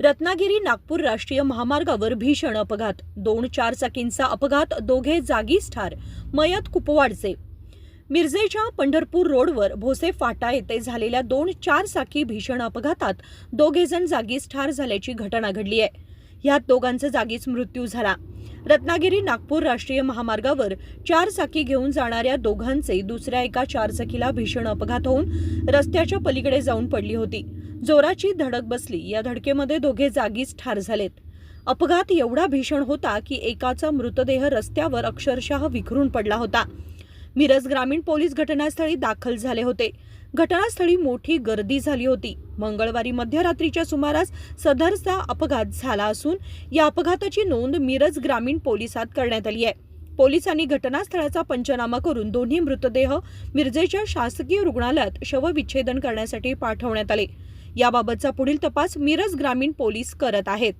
रत्नागिरी नागपूर राष्ट्रीय महामार्गावर भीषण अपघात. दोन चारचाकींचा अपघात दोघे जागीच ठार. मयत कुपवाडचे. मिरजेच्या पंढरपूर रोडवर भोसे फाटा येथे झालेल्या दोन चारचाकी भीषण अपघातात दोघेजण जागीच ठार झाल्याची घटना घडली आहे. यात दोघांचा जागीच मृत्यू झाला. रत्नागिरी नागपूर राष्ट्रीय महामार्गावर चार चाकी घेऊन जाणाऱ्या दोघांचे दुसऱ्या एका चारचाकीला भीषण अपघात होऊन रस्त्याच्या पलीकडे जाऊन पडली होती. जोराची धडक बसली. या धडकेमध्ये दोघे जागीच ठार झालेत. अपघात एवढा भीषण होता की एकाचा मृतदेह रस्त्यावर अक्षरशः विखरून पडला होता. मिरज ग्रामीण पोलीस घटनास्थळी दाखल झाले होते. घटनास्थळी मोठी गर्दी झाली होती. मंगळवारी मध्यरात्रीच्या सुमारास सदरचा अपघात झाला असून या अपघाताची नोंद मिरज ग्रामीण पोलिसात करण्यात आली आहे. पोलिसांनी घटनास्थळाचा पंचनामा करून दोन्ही मृतदेह मिरजेच्या शासकीय रुग्णालयात शवविच्छेदन करण्यासाठी पाठवण्यात आले. याबाबतचा पुढील तपास मिरज ग्रामीण पोलीस करत आहेत.